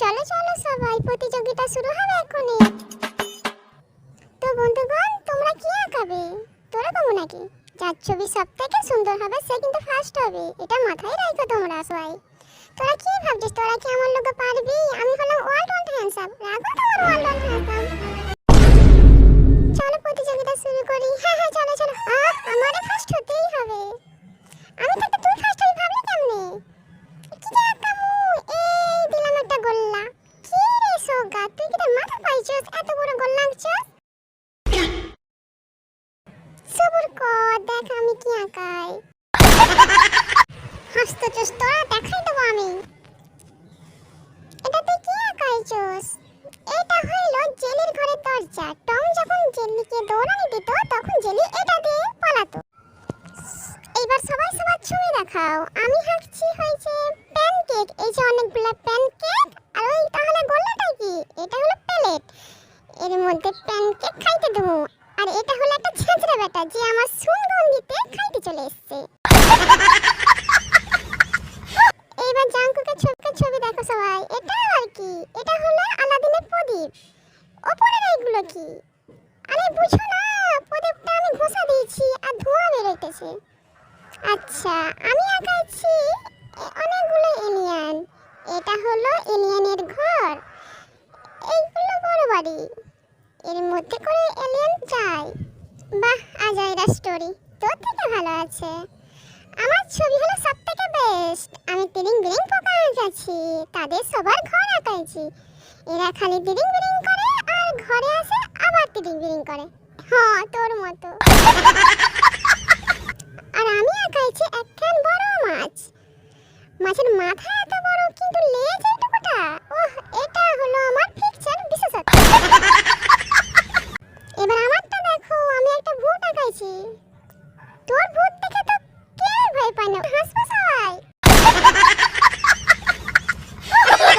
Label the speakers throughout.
Speaker 1: চলো চলো সবাই, প্রতিযোগিতা শুরু হবে এখনই। তো বন্ধুগণ, তোমরা কি আঁকাবে? তোরা কমো নাকি? যার ছবি সব থেকে সুন্দর হবে, সে কিন্তু ফার্স্ট হবে। এটা মাথায় রাখো তোমরা সবাই। তোরা কি ভাবছিস? তোরা কি হাসতেছস তোরা দেখাই দেবো আমি। এটা তুই কি আঁকাইছস এটা হইল জেলির ঘরের দরজা। টম যখন জেলিকে দৌড়ানি দিত, তখন জেলি এটা দিয়ে পালাতো। এইবার সবাই সবার ছবি দেখাও। আমি হাঁকছি হয়েছে প্যানকেক এই যে অনেকগুলো প্যানকেক আর ওই তাহলে গোল্লাটা কি? এটা হলো প্লেট এর মধ্যে প্যানকেক খাইতে দেবো। আর এটা হলো একটা ছেঁচড়া বেটা যে আমার সুনগন্ধিতে খাইতে চলে এসেছে। আলাদিনের প্রদীপ। ওপরের এইগুলো কি? আরে বুঝো না, প্রদীপটা আমি ঘষা দিয়েছি আর ধোঁয়া বেরোতেছে আচ্ছা আমি আঁকাচ্ছি এ- অনেকগুলো এলিয়ান এটা হলো এলিয়ানের ঘর। এইগুলো বড় বাড়ি। এর মধ্যে করে এলিয়ান চাই। বাহ, আজাইরা স্টোরি তোর থেকে ভালো আছে। আমার ছবি হলো সব থেকে বেস্ট আমি তিরিং বিরিং আঁকাছি তাদের সবার ঘর আঁকাইছি। এরা খালি তিরিং বিরিং করে আর ঘরে আসে আবার তিরিং বিরিং করে। হ্যাঁ তোর মতো। আর আমি আঁকাইছি একখান বড় মাছ। মাছের মাথা এত বড় কিন্তু লেজ এইটুকুটা ওহ এটা হলো আমার পিকচার বিশেষত্ব এবার আমারটা দেখো আমি একটা ভূত আঁকাইছি তোর ভূত দেখে তো কেউ ভয় পায় না হাসবো সবাই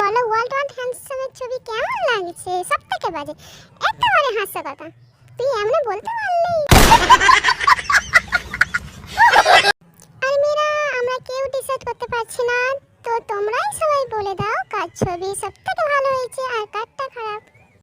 Speaker 1: বলো ওয়ার্ল্ড ওয়ার্ল্ড হ্যান্ডসামের ছবি কেমন লাগছে সব থেকে বাজে একেবারে হাস্য কথা। তুই এমনি বলতে পারলি। আর মেয়েরা আমরা কেউ ডিসাইড করতে পারছি না। তো তোমরাই সবাই বলে দাও, কার ছবি সব থেকে ভালো হয়েছে আর কার